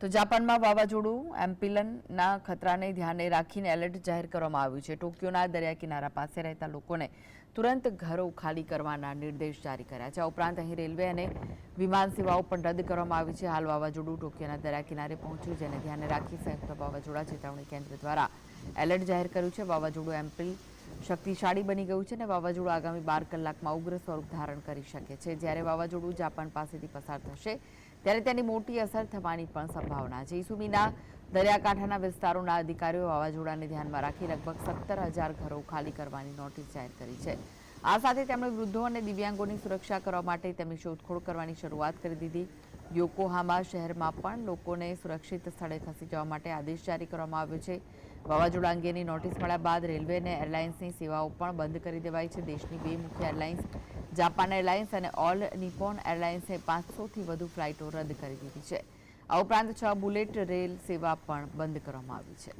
તો જાપાનમાં વાવાઝોડું એમ્પિલનના ખતરાને ધ્યાને રાખીને એલર્ટ જાહેર કરવામાં આવ્યું છે. ટોક્યોના દરિયા કિનારા પાસે રહેતા લોકોને તુરંત ઘરો ખાલી કરવાના નિર્દેશ જારી કર્યા છે. આ ઉપરાંત અહીં રેલવે અને વિમાન સેવાઓ પણ રદ કરવામાં આવી છે. હાલ વાવાઝોડું ટોક્યોના દરિયા કિનારે પહોંચ્યું જેને ધ્યાને રાખી સંયુક્ત વાવાઝોડા ચેતવણી કેન્દ્ર દ્વારા એલર્ટ જાહેર કર્યું છે. વાવાઝોડું એમ્પિલ શક્તિશાળી બની ગયું છે અને વાવાઝોડું આગામી બાર કલાકમાં ઉગ્ર સ્વરૂપ ધારણ કરી શકે છે. જ્યારે વાવાઝોડું જાપાન પાસેથી પસાર થશે ત્યારે તેની મોટી અસર થવાની પણ સંભાવના છે. ઇસુમીના દરિયાકાંઠાના વિસ્તારોના અધિકારીઓ વાવાઝોડાને ધ્યાનમાં રાખી લગભગ સત્તર હજાર ઘરો ખાલી કરવાની નોટિસ જાહેર કરી છે. આ સાથે તેમણે વૃદ્ધો અને દિવ્યાંગોની સુરક્ષા કરવા માટે તેમની શોધખોળ કરવાની શરૂઆત કરી દીધી. યોકોહામા શહેરમાં પણ લોકોને સુરક્ષિત સ્થળે ખસી જવા માટે આદેશ જારી કરવામાં આવ્યો છે. વાવાઝોડા અંગેની નોટિસ મળ્યા બાદ રેલવે અને એરલાઇન્સની સેવાઓ પણ બંધ કરી દેવાઈ છે. દેશની બે મુખ્ય એરલાઇન્સ, જાપાન એરલાઇન્સ અને ઓલ નિપોન એરલાઇન્સે પાંચસોથી વધુ ફ્લાઇટો રદ કરી દીધી છે. આ ઉપરાંત છ બુલેટ રેલ સેવા પણ બંધ કરવામાં આવી છે.